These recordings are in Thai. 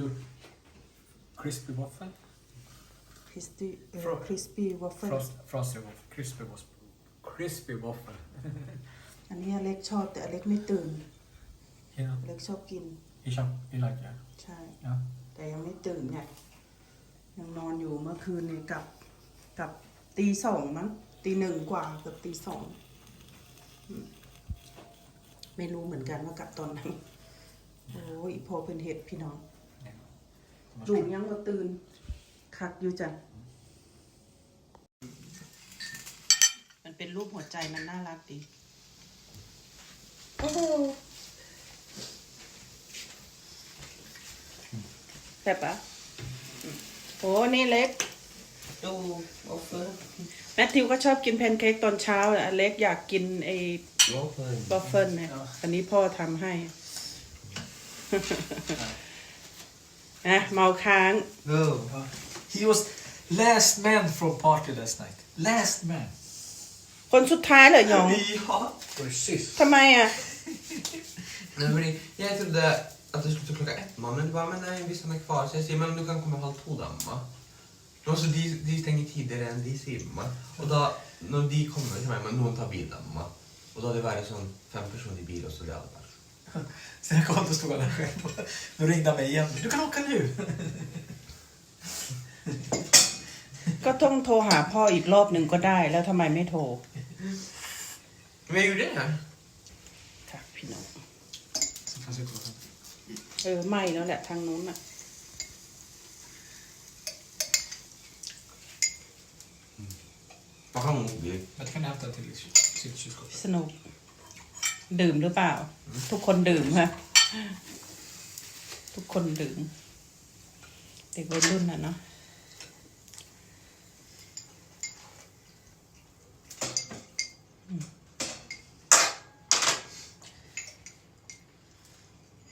gjort crispy waffle. คริสปี้ Fro- คริสปี้วอฟเฟิล Frost, frosted waffle. Crispy waffle. Crispy waffle. อันนี้อเล็กชอบแต่อเล็กไม่ตื่น you know, อเล็กชอบกิน you, shop, you like that? ใช่ Yeah. แต่ยังไม่ตื่นไงยังนอนอยู่เมื่อคืนนี่กับกับตีสองมั้งตีหนึ่งกว่าเกับตีสองอืมไม่รู้เหมือนกันว่ากลับตอนไหนโอ้ยพอเป็นเห็ดพี่น้อง ดูยังก็ตื่นคักอยู่จ้ะ มันเป็นรูปหัวใจมันน่ารักดี โอ้โหแบบปะอืมโอ้นี่เล็ก ดูโอเฟอร์แมทธิวก็ชอบกินแพนเค้กตอนเช้าอะเล็กอยากกินไอ้ Waffle. บัฟเฟิลเนี่ยอันนี้พ่อทำให้ อ่ะเมาค้าง No. Uh, he was last man from party last night. Last man. คนสุดท้ายเหรอหยอง Ja. Precis. ทำไมอ่ะ Nej, men det- jag trodde att det skulle ta klockan ett man, men du bara, men nej, visst han är kvar. Så jag säger, men du kan komma halv två damma. Och så de, de stänger tidigare än de simmar. Och då, när de kommer till mig, men någon tar bil damma. Och då hade det varit sån fem personer i bil och så det alla personer. Sen jag kom då stod han där själv. Nu ringde han mig igen. Du kan åka nu. ก็ต้องโทรหาพ่ออีกรอบหนึ่งก็ได้ แล้วทำไมไม่โทร Men jag gjorde det. ค่ะพี่น้อง Så fanns det inte เออไม่แล้วแหละทางนู้นอะ Vad kan hon bli? Men det kan jag hämta till sitt kylskåp. สนุก ดื่มหรือเปล่า ทุกคนดื่มฮะทุกคนดื่ม เด็กวัยรุ่นน่ะเนาะ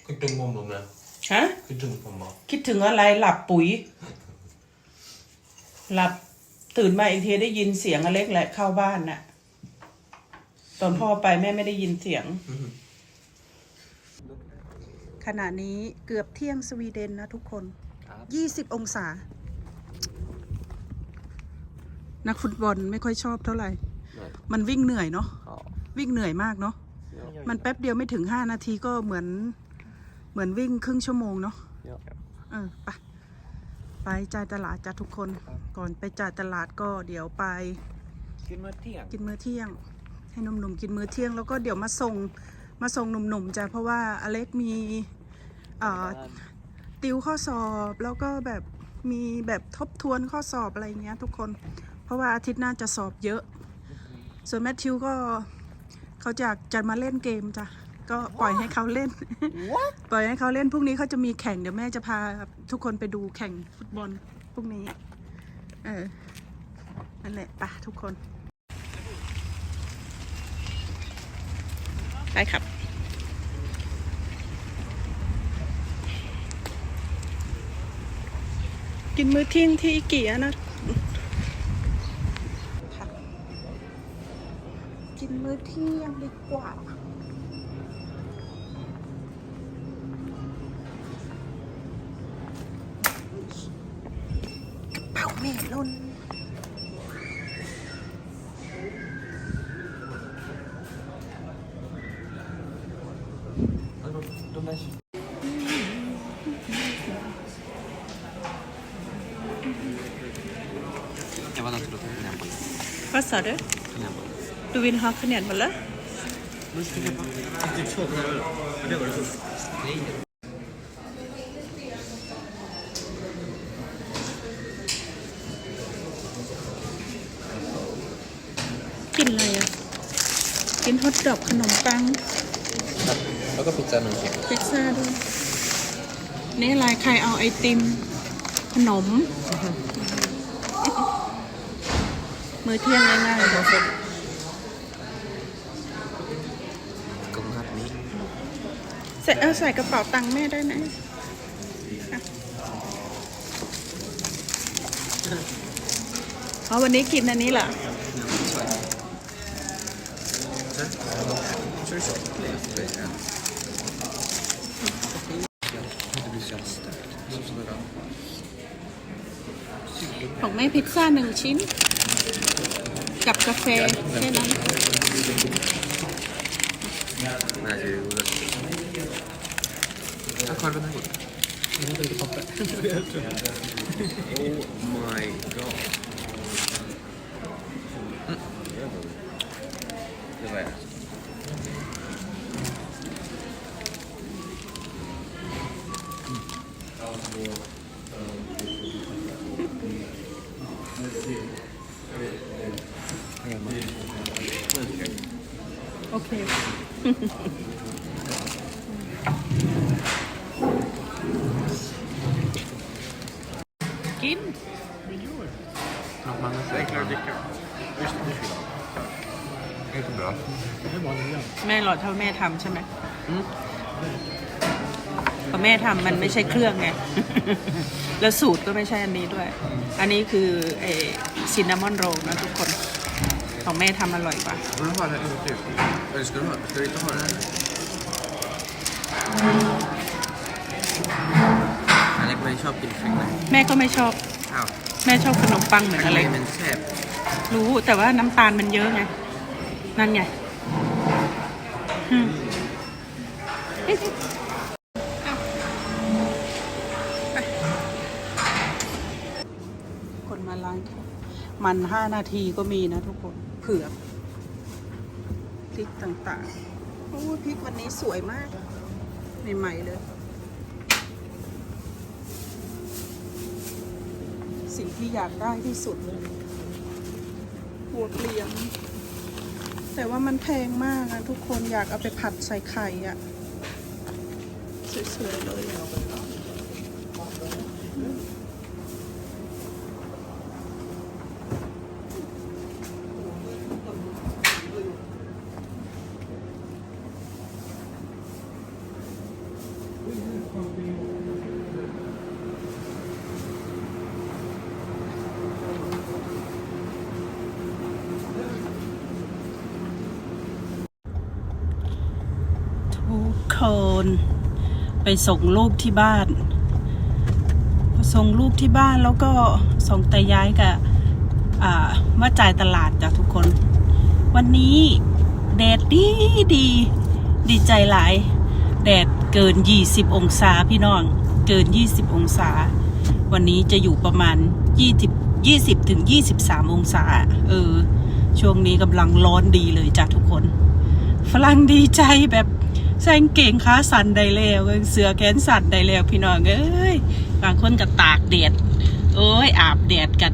Kan du tänka om dem med? ฮะ Kan du tänka på mat? คิดถึงอะไรหลับปุ๋ย หลับตื่นมาอีกทีได้ยินเสียงอเล็กแหละเข้าบ้านน่ะ ตอนพ่อไปแม่ไม่ได้ยินเสียง ขณะนี้เกือบเที่ยงสวีเดนนะทุกคน20องศา นักฟุตบอลไม่ค่อยชอบเท่าไหร่ มันวิ่งเหนื่อยเนาะ วิ่งเหนื่อยมากเนาะ มันแป๊บเดียวไม่ถึง5นาทีก็เหมือน เหมือนวิ่งครึ่งชั่วโมงเนาะ เออไปไปจ่ายตลาดจ้ะทุกคน ก่อนไปจ่ายตลาดก็เดี๋ยวไป Ska man te? กินมื้อเที่ยง ให้หนุ่มๆกินมื้อเที่ยง แล้วก็เดี๋ยวมาส่งมาส่งหนุ่มๆจ้ะเพราะว่าอเล็กมีเอ่อติวข้อสอบแล้วก็แบบมีแบบทบทวนข้อสอบอะไรเงี้ยทุกคน เพราะว่าอาทิตย์หน้าจะสอบเยอะ ส่วนแมทธิวก็เขาจะจะมาเล่นเกมจ้ะก็ปล่อยให้เขาเล่น ปล่อยให้เขาเล่นพรุ่งนี้เขาจะมีแข่งเดี๋ยวแม่จะพาทุกคนไปดูแข่งฟุตบอลพรุ่งนี้ เออนั่นแหละไปะทุกคน ไปครับ กินมื้อเที่ยงที่อีเกียนะกินมื้อเที่ยงดีกว่าเป๋าแม่ล่น De är... Jag var där till att ta knäbbar. Vad sa du? Knäbbar. Du vill ha kanelbullar? Men ska jag bara... Typ två knäbbar. Det var det först. Nej. กินอะไรอะ กิน ฮอทดอกขนมปังแล้วก็พิซซ่าหนึ่งชิ้นพิซซ่าด้วยนี่อะไรใครเอาไอติม ขนม มือเที่ยงง่ายๆกงฮับนี้ใส่เอาใส่กระเป๋าตังค์แม่ได้นะอะอ๋อวันนี้กินอันนี้เหรอของแม่พิซซ่าหนึ่งชิ้น กับกาแฟแค่นั้น Nej, det är roligt. Jag kollar den här gången. Oh my god. โอเคกิน Något man har enklare att dricka. Inte bra. แม่หลอดเท่าแม่ทำใช่ไหมอืมพอแม่ทำมันไม่ใช่เครื่องไง แล้วสูตรก็ไม่ใช่อันนี้ด้วย อันนี้คือไอ้ซินนามอนโรลนะทุกคน ของแม่ทำอร่อยกว่า Vill du ha det en gång till? Eller ska du ha? Ska du inte ha det här? Alec ไม่ชอบกินแข็งเลยแม่ก็ไม่ชอบอ้าวแม่ชอบขนมปังเหมือนแข็งอะไรเลยมันแซ่บรู้แต่ว่าน้ำตาลมันเยอะไง นั่นไงอืมคนมาล้างแขกมันห้านาทีก็มีนะทุกคนเผือกพริกต่างๆโอ้พริกวันนี้สวยมากใหม่ๆเลย สิ่งที่อยากได้ที่สุดเลยหัวเกลียง แต่ว่ามันแพงมากนะทุกคนอยากเอาไปผัดใส่ไข่อะสวยๆเลยอะ ทุกคนไปส่งลูกที่บ้าน ส่งลูกที่บ้านแล้วก็ส่งแต่ย้ายกับอ่ามาจ่ายตลาดจ้ะทุกคน วันนี้แดดดีดี ดีใจหลาย แดดเกิน 20 องศาพี่น้อง เกิน 20 องศา วันนี้จะอยู่ประมาณ 20 20ถึง23 องศา เออ ช่วงนี้กำลังร้อนดีเลยจ้ะทุกคน ฝรั่งดีใจแบบใส่กางเก่งขาสั่นได้แล้วเสือแขนสั่นได้แล้วพี่น้องเอ้ย บางคนก็ตากแดดเอ้ยอาบแดดกัน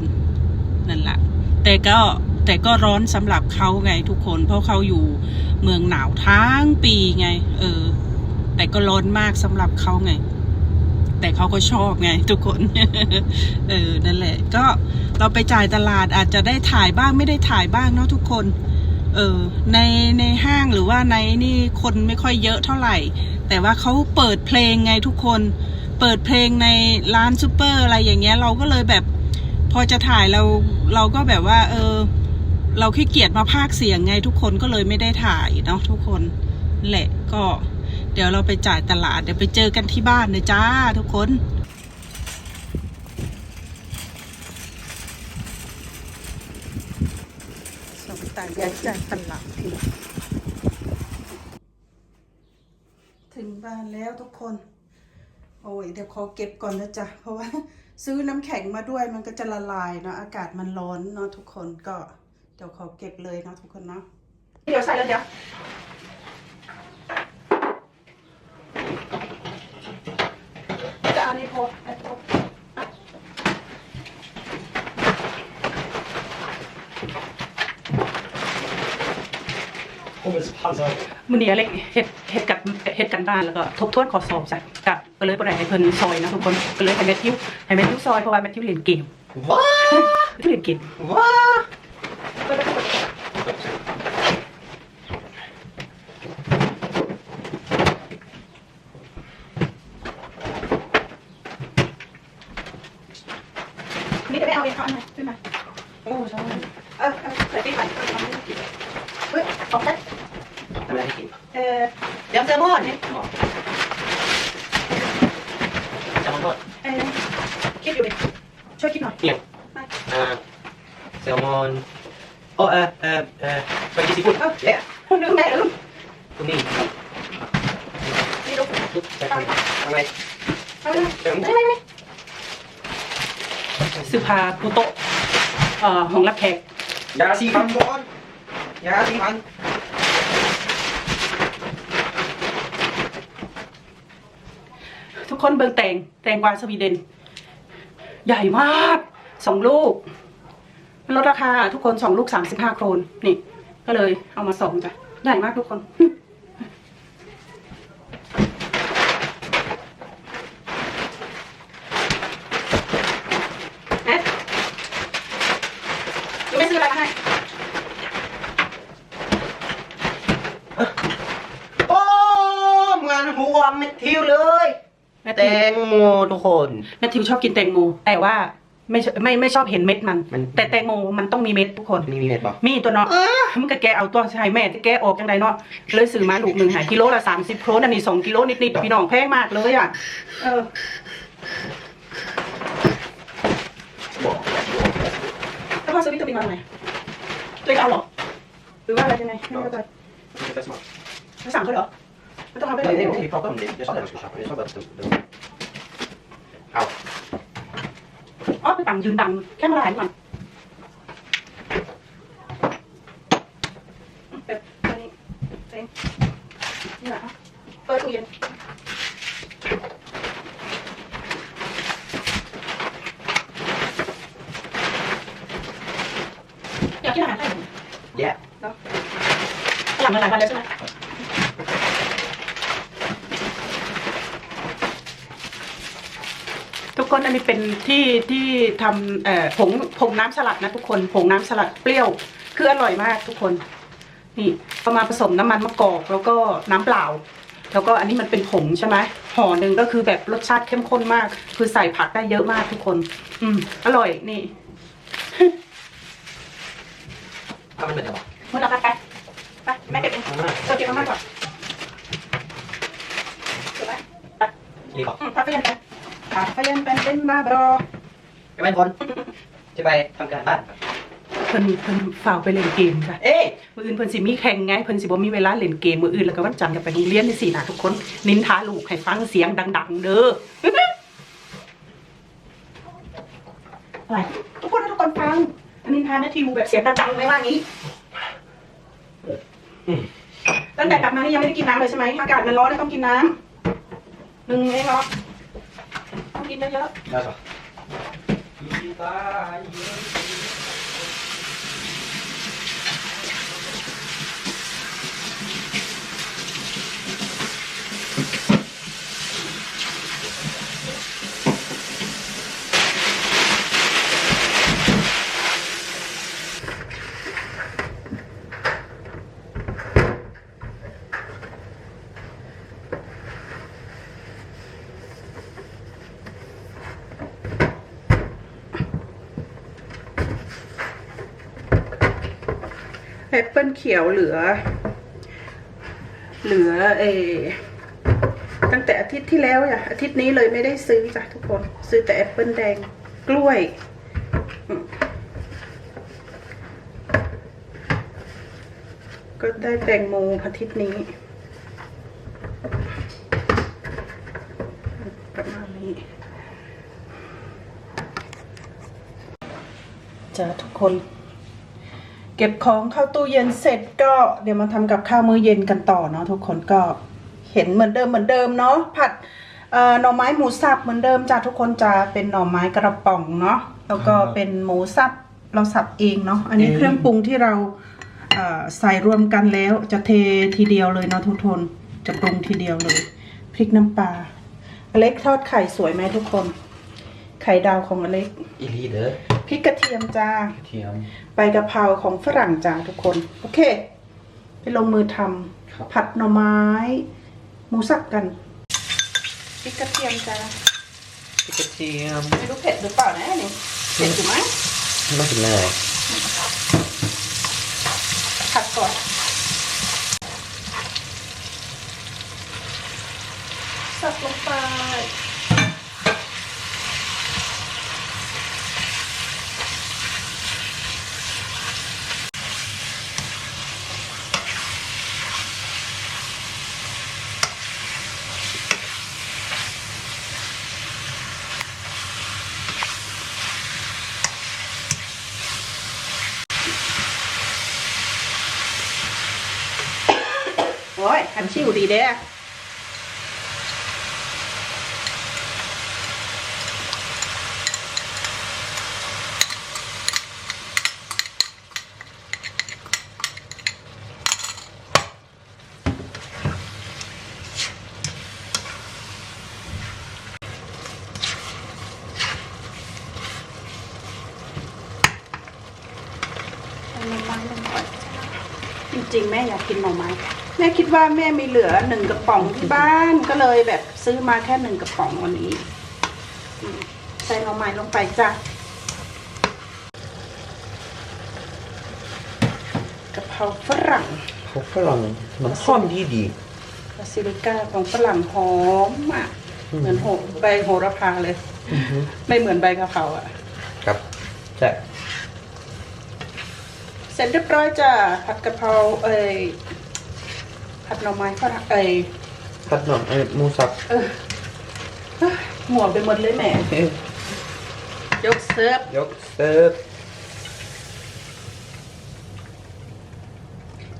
นั่นแหละแต่ก็แต่ก็ร้อนสำหรับเขาไงทุกคน เพราะเขาอยู่เมืองหนาวทั้งปีไง เออ แต่ก็ร้อนมากสำหรับเขาไง แต่เขาก็ชอบไง ทุกคน เออ นั่นแหละ ก็เราไปจ่ายตลาดอาจจะได้ถ่ายบ้างไม่ได้ถ่ายบ้างเนาะทุกคน เออ ในในห้างหรือว่าในนี่คนไม่ค่อยเยอะเท่าไหร่ แต่ว่าเขาเปิดเพลงไงทุกคน เปิดเพลงในร้านซูเปอร์อะไรอย่างเงี้ย เราก็เลยแบบ พอจะถ่ายเราเราก็แบบว่า เออ เราขี้เกียจมาพากเสียงไงทุกคนก็เลยไม่ได้ถ่ายเนาะทุกคนแหละก็ เดี๋ยวเราไปจ่ายตลาดเดี๋ยวไปเจอกันที่บ้านนะจ้าทุกคนสองตายายจ่ายตลาดทีถึงบ้านแล้วทุกคน โอ้ยเดี๋ยวขอเก็บก่อนนะจ๊ะเพราะว่าซื้อน้ำแข็งมาด้วยมันก็จะละลายเนาะอากาศมันร้อนเนาะทุกคนก็เดี๋ยวขอเก็บเลยเนาะทุกคนเนาะเดี๋ยวใส่แล้วเดี๋ยว จะเอานี่พอไอ้พอ มื้อนี้อเล็กเฮ็ดเฮ็ดกับเฮ็ดกันบ้านแล้วก็ทบทวนข้อสอบจ้ะกับก็เลยบ่ได้ให้เพิ่นซอยนะทุกคนก็เลยให้แมทธิวให้แมทธิวซอยเพราะว่าแมทธิวเล่นเกม Va? แมทธิวเล่นเกม Va? นี่จะไม่เอาเองเขาเอามาขึ้นมา โอ้ใช่ เออเอาใส่ไปใส่เฮ้ยออกได้ ทำอะไรให้กิน เออเดี๋ยวเจอหม้อนี่ จะมาโทษ เอ้ยคิดอยู่ดิช่วยคิดหน่อย เนี่ยอ่าแซลมอนโอ้เออเออเออไปกินซีฟู้ดเละ คุณนึกแม่เหรอลูก ตรงนี้ นี่ลูก ปุ๊บใส่ไปทำไม เอาเลย เติม ไม่ไม่ไม่ซื้อพาปูโตะเอ่อห้อง รับแขกยาสีฟันก่อนยาสีฟันทุกคนเบิ่งแตงแตงกวาสวีเดน ใหญ่มากสองลูกมันลดราคาทุกคนสองลูกสามสิบห้าโครนนี่ ก็เลยเอามาสองจ้ะใหญ่มากทุกคน เอ๊ะยังไม่ซื้ออะไรมาให้ โอ้เหมือนหัวเม็ดทิวเลย แม่ แต ทิว งโมทุก คนแม่ทิวชอบกินแตงโมแต่ว่าไม่ชไม่ไม่ชอบเห็นเม็ดมัน มัน แต่แตงโมมันต้องมีเม็ดทุกคน นี่มีเม็ดบอกมีตัวเนาะมันก็แกเอาตัวชายแม่จะแกออกยังไงเนาะเลยซื้อมาลูกหนึ่งหายกิโลละสามสิบโครนอันนี้สองกิโลนิดๆพี่น้องแพงมากเลยอะเออบอกแล้วพ่อซื้อวิตามินมาทำไมตัวเองเอาเหรอหรือว่าอะไรยังไงไม่เข้าใจ det är smart. ไม่สั่งเขาเหรอไม่ต้องทำไป Nej, เลย det, vi pratade om det. Jag sa det jag skulle köpa. Jag sa bara att det... det- Au. อ๋อไปปั่งยืนดังแค่มาลายก่อนแบบนี้เองนี่แหละเปิดตู้เย็นอยากกินอาหารไทยไหม Ja. หลังมาหลายวันแล้วใช่ไหม ทุกคนอันนี้เป็นที่ที่ทำเอ่อผงผงน้ำสลัดนะทุกคนผงน้ำสลัดเปรี้ยวคืออร่อยมากทุกคน นี่เอามาผสมน้ำมันมะกอกแล้วก็น้ำเปล่า แล้วก็อันนี้มันเป็นผงใช่ไหมห่อหนึ่งก็คือแบบรสชาติเข้มข้นมาก คือใส่ผักได้เยอะมากทุกคน อืมอร่อยนี่ Använd det bara. หมดแล้วกันไปไปแม่เก็บเอง Använd เราเก็บมาม่าก่อนเก็บไว้ไป det. Ge bara. อืมพักไปยันไป พักไปยันเป็นเป็นมาบรอ Jag vet inte. Till mig. Tankar. Här. เพิ่นเพิ่นฝ่ากไปเล่นเกมค่ะ Hej! มืออื่นเพิ่นสิมีแข่งไงเพิ่นสิบ่มีเวลาเล่นเกมมืออื่นแล้วก็วันจันทร์ก็ไปโรงเรียนนี่สินะทุกคนนินทาลูกให้ฟังเสียงดัง ๆ เด้ออะไรทุกคนให้ทุกคนฟังนินทานาทีมูแบบเสียงดังๆไม่ว่างี้ตั้งแต่กลับมานี่ยังไม่ได้กินน้ำเลยใช่ไหมอากาศมันร้อนเลยต้องกินน้ำหนึ่งเองเหรอ ต้องกิน แอปเปิลเขียวเหลือ เหลือเอตั้งแต่อาทิตย์ที่แล้วอะอาทิตย์นี้เลยไม่ได้ซื้อจ้ะทุกคน ซื้อแต่แอปเปิลแดงกล้วยก็ได้แตงโมอาทิตย์นี้ประมาณนี้จ้ะทุกคน เก็บของเข้าตู้เย็นเสร็จก็เดี๋ยวมาทำกับข้าวมื้อเย็นกันต่อเนาะทุกคนก็เห็นเหมือนเดิมเหมือนเดิมเนาะผัดเอ่อหน่อไม้หมูสับเหมือนเดิมจ้ะทุกคนจะเป็นหน่อไม้กระป๋องเนาะแล้วก็เป็นหมูสับเราสับเองเนาะอันนี้เครื่องปรุงที่เราเอ่อใส่รวมกันแล้วจะเททีเดียวเลยเนาะทุกคนจะปรุงทีเดียวเลยพริกน้ำปลาอเล็กทอดไข่สวยไหมทุกคน ไข่ดาวของอเล็ก I lider. พริกกระเทียมจ้า Tiam. ใบกะเพราของฝรั่งจ้าทุกคน โอเค ไปลงมือทครับำผัดหน่อไม้ หมูสับกันพริกกระเทียมจ้า Lite tiam. ไม่รู้เผ็ดหรือเปล่านะนี่เผ็ดอยู่ไหม Man inte med. ผัดก่อน สับลงไป อัน ชิวดีเด้อ เอาหน่อไม้ลงไปจริงๆ แม่อยากกินหน่อไม้ แม่คิด ว่าแม่มีเหลือหนึ่งกระป๋องที่บ้านก็เลยแบบซื้อมาแค่หนึ่งกระป๋องวันนี้อืมใส่หน่อไม้ลงไปจ้ะกะเพราฝรั่งเขาฝรั่งมันหอมดีดีบาซิลิก้าของฝรั่งหอมมากเหมือนโหใบโหระพาเลยไม่เหมือนใบกะเพราอะ ครับใช่เสร็จเรียบร้อยจ้ะผัดกะเพราเอ้ย ผัดหน่อไม้ฝรั่งเอ้ยผัดหน่อไอ้หมูสับเออเอ้ยหัวไปหมดเลยแหม่ยกเสิร์ฟยกเสิร์ฟ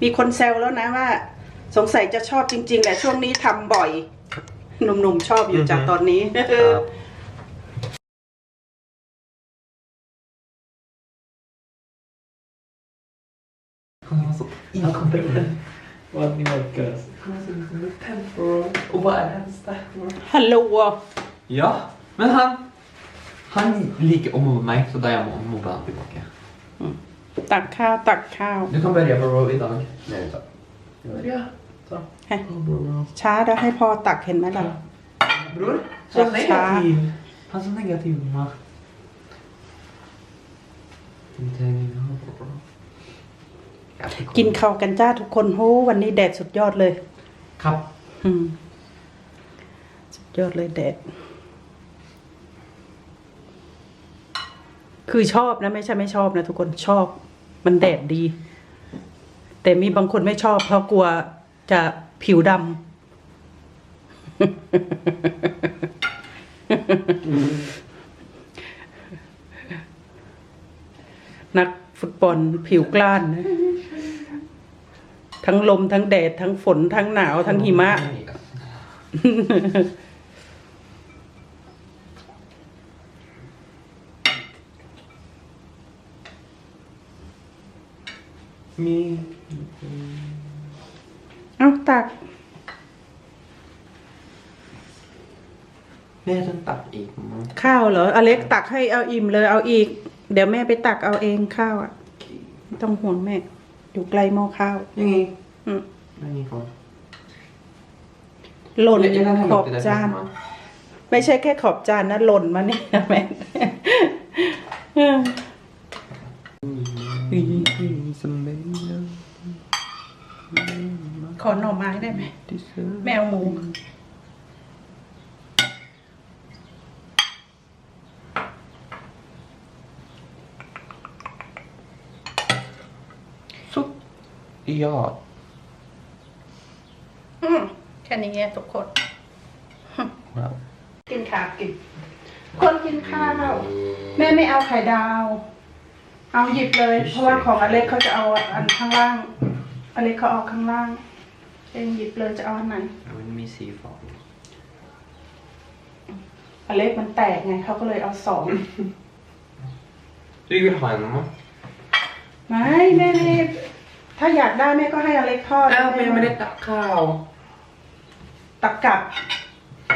มีคนแซวแล้วนะว่า สงสัยจะชอบจริง ๆ แหละช่วงนี้ทำบ่อย หนุ่มๆชอบอยู่จากตอนนี้ ครับ Jag kommer ihåg vad ni orkar. Och vad är hans där? ฮัลโหล Ja, men han... Han liker att mobba mig, så där jag mobbar han tillbaka. ตักข้าวตักข้าว Du kan börja på row idag. Nej, så. Börja. Så. ช้าแล้วให้พ่อตักเห็นไหมล่ะ Bror, så negativ. Han är så negativ, mamma. Inte bra. กินข้าวกันจ้าทุกคนโหวันนี้แดดสุดยอดเลย ครับอืมสุดยอดเลยแดด คือชอบนะไม่ใช่ไม่ชอบนะทุกคนชอบมันแดดดี แต่มีบางคนไม่ชอบ เพราะกลัวจะผิวดำนักฟุตบอลผิวกล้านนะ ทั้งลมทั้งแดด ทั้งฝน ทั้งหนาว ทั้งหิมะ มีเอาตัก แม่ต้องตัดอีกมั้งข้าวเหรออเล็กตักให้เอาอิ่มเลยเอาอีก เดี๋ยวแม่ไปตักเอาเองข้าวอะไม่ต้องห่วงแม่ อยู่ไกลหม้อข้าวยังไงอืมยังไงก่อนหล่นยังไงขอบจาน ไม่ใช่แค่ขอบจานนะหล่นมาเนี่ยแม่เออขอหน่อไม้ได้ไหมแมวหมู ยอดอืมแค่นี้แหละทุกคนครับกินข้าวกิน คนกินข้าว แม่ไม่เอาไข่ดาว เอาหยิบเลย เพราะว่าของอเล็กเขาจะเอาอันข้างล่างอเล็กเขาเอาข้างล่าง เองหยิบเลยจะเอาอันไหนมันมีสีฟ้าอเล็กมันแตกไงเขาก็เลยเอาสอง Du vill ha en mamma? ไม่แม่ไม่ ถ้าอยากได้แม่ก็ให้อเล็กทอด Ja, men jag menar inte cow. ตักกลับ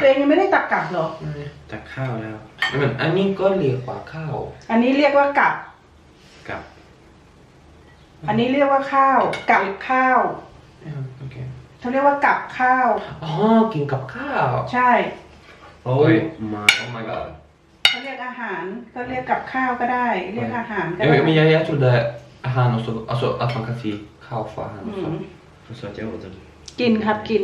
ตัวเองยังไม่ได้ตักกลับเหรอ ตักข้าวแล้ว Nej, men är ni gulliga cow? อันนี้เรียกว่ากลับ กับอันนี้เรียกว่าข้าว กับข้าว Ja, okej. เขาเรียกว่ากับข้าว Jaha, king cup cow. ใช่ Oj. my Oh my god. เขาเรียกอาหารก็เรียกกับข้าวก็ได้ เรียกอาหารก็ Ja, ได้ men jag, jag trodde han också, alltså att man kan se cow för han อื också. ม och så att jag åt den กินครับกิน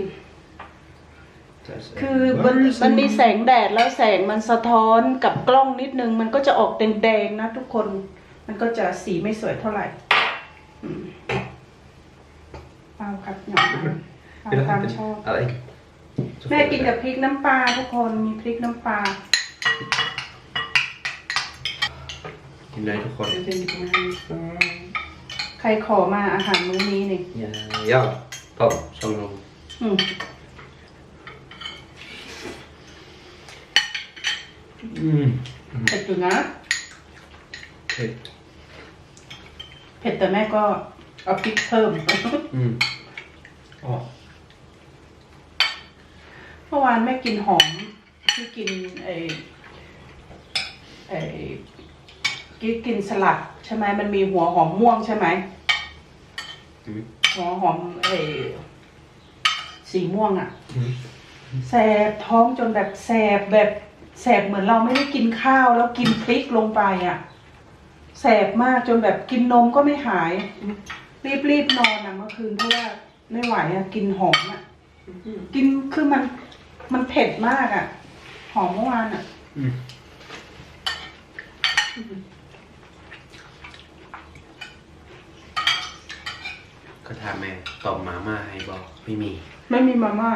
Där ser คือมันมันมีแสงแดดแล้วแสงมันสะท้อนกับกล้องนิดนึง มันก็จะออกแดงๆนะทุกคน มันก็จะสีไม่สวยเท่าไหร่อืมเอาครับหยองเอา Vill du ตาม ha ชอบ lite? Alex? Så แม่ får du กิน det. กับพริกน้ำปลาทุกคนมีพริกน้ำปลา กินเลยทุกคนใคร ขอมาอาหารมื้อนี้นี่ Ja, ja. Pop, som de อืม Mm. เผ็ดอยู่นะผ็ดเผ็ดแต่แม่ก็เอาพริกเพิ่ม Mm. Ja. เมื่อวานแม่กินหอมที่กินไอไอกินกินสลัดใช่ไหมมันมีหัวหอมม่วงใช่ไหม อืม หัวหอมไอสีม่วงอะ่ะอืม แสบท้องจนแบบแสบแบบแสบเหมือนเราไม่ได้กินข้าวแล้วกินพริกลงไปอะ่ะแสบมากจนแบบกินนมก็ไม่หาย รีบรีบนอนอะเมื่อคืนเพราะว่าไม่ไหวอะกินหอมอะ กินคือมันมันเผ็ดมากอะ หอมเมื่อวานอะ Mm. ก็ถามแม่ตอบมาม่าให้บอกไม่มี ไม่มีมาม่า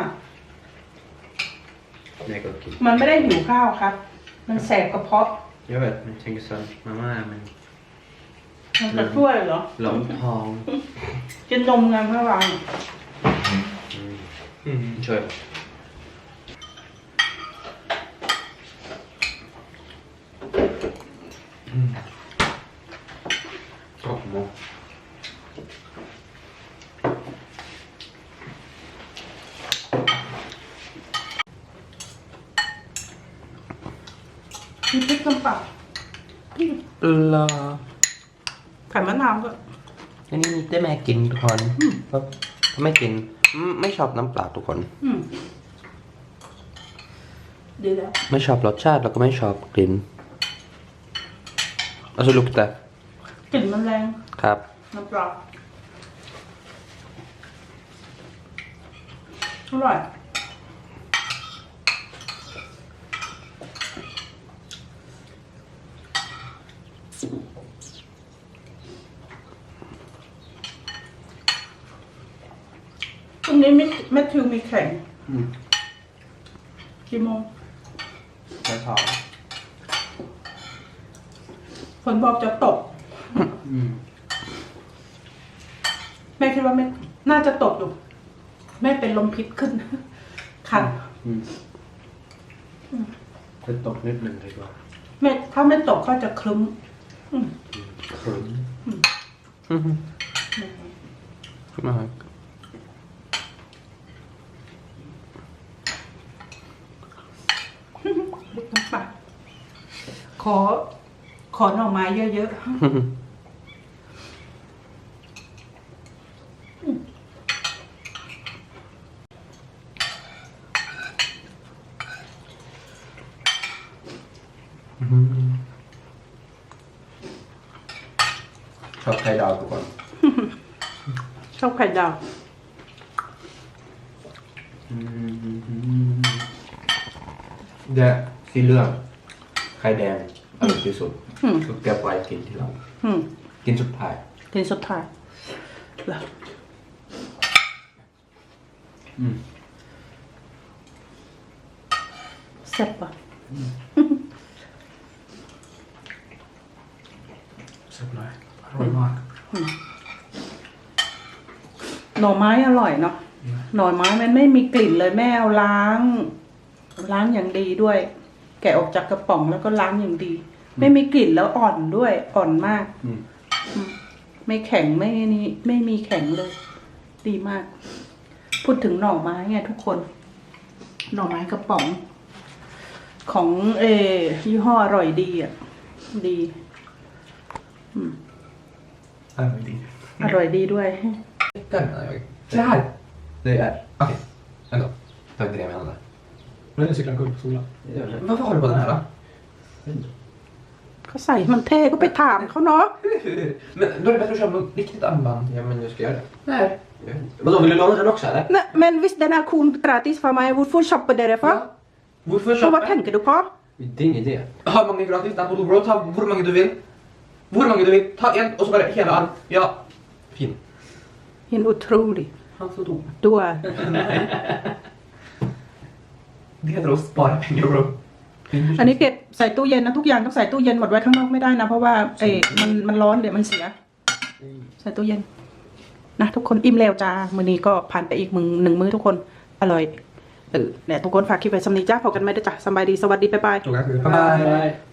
แม่ก็กินมันไม่ได้หิวข้าวครับ มันแสบกระเพาะ Jag vet, men jag tänker så, mamma, men มันจะช่วยเหรอ långt tag. กินนมไงเมื่อวาน Mm. Mm. Kör. Och må. มีพริกน้ำปลา เหรอไข่มะนาวก็อันนี้ได้แม่กินทุกคนเพราะเพราะไม่กินอืมไม่ชอบน้ำเปล่าทุกคนอืมดีแล้ว ไม่ชอบรสชาติแล้วก็ไม่ชอบกลิ่น alltså lukta กลิ่นมันแรง ครับ น้ำปลาอร่อย รุ่งนี้มิแมทธิวมีแข่งอืมกี่โมง Jag tar. ฝนบอกจะตก Mm. แม่คิดว่าไม่น่าจะตกอยู่แม่เป็นลมพิษขึ้นคัน Mm. Det är dock nytt nu, det är bra. แม่ถ้าไม่ตกก็จะคลึ้มอืม Krum. มาน้ำปลา ขอ ขอหน่อไม้เยอะชอบไข่ดาวทุกคน ๆ ชอบไข่ดาว Det สีเหลือง ไข่แดงอร่อยที่สุดอืมก็เก็บไว้กินทีหลังอืมกินสุดท้าย กินสุดท้ายเหรออืมแซ่บปะแซ่บเลยอร่อยมากหน่อไม้อร่อยเนาะหน่อไม้มันไม่มีกลิ่นเลยแม่เอาล้าง ล้างอย่างดีด้วย แกะออกจากกระป๋องแล้วก็ล้างอย่างดี ไม่มีกลิ่นแล้วอ่อนด้วยอ่อนมาก อืมไม่แข็งไม่นี่ไม่มีแข็งเลย ดีมาก พูดถึงหน่อไม้ไงทุกคน หน่อไม้กระป๋อง ของเออยี่ห้ออร่อยดีอะ ดีอร่อยดีอร่อยดีด้วย Den är jag. Det här. Det är Okej. Ändå. Det var inte det jag menade. Men nu cyklar omkull på skolan. Varför har du på den här då? เขาใส่มันเท่ก็ไปถามเขาเนาะ Men då är det bättre att köpa något riktigt armband. Ja, men jag ska göra det. Nej. Vadå, vill du låna den också eller? Nej, men hvis den er kun gratis for meg, hvorfor shoppe dere for? Hvorfor Så hva kjøpe? tenker du på? Det är ingen idé. Ha mange gratis. Der på Bro. Ta hvor mange du vil. Hvor mange du vil. Ta en, og så bare hele arm. Ja. Fin. Helt utrolig. Han så dum. Du er Det heter å spare penger, bro. อันนี้เก็บใส่ตู้เย็นนะทุกอย่างต้องใส่ตู้เย็นหมดไว้ข้างนอกไม่ได้นะ เพราะว่าเอ้มันมันร้อนเดี๋ยวมันเสีย ใส่ตู้เย็น นะทุกคนอิ่มแล้วจ้ามื้อนี้ก็ผ่านไปอีกมึงหนึ่งมื้อทุกคนอร่อยเออเนี่ยทุกคนฝากคลิปไว้สำนีจ้าพบกันไหมเด้อจ้ะสำบายดีสวัสดีบ๊ายบาย Tog jag Bye.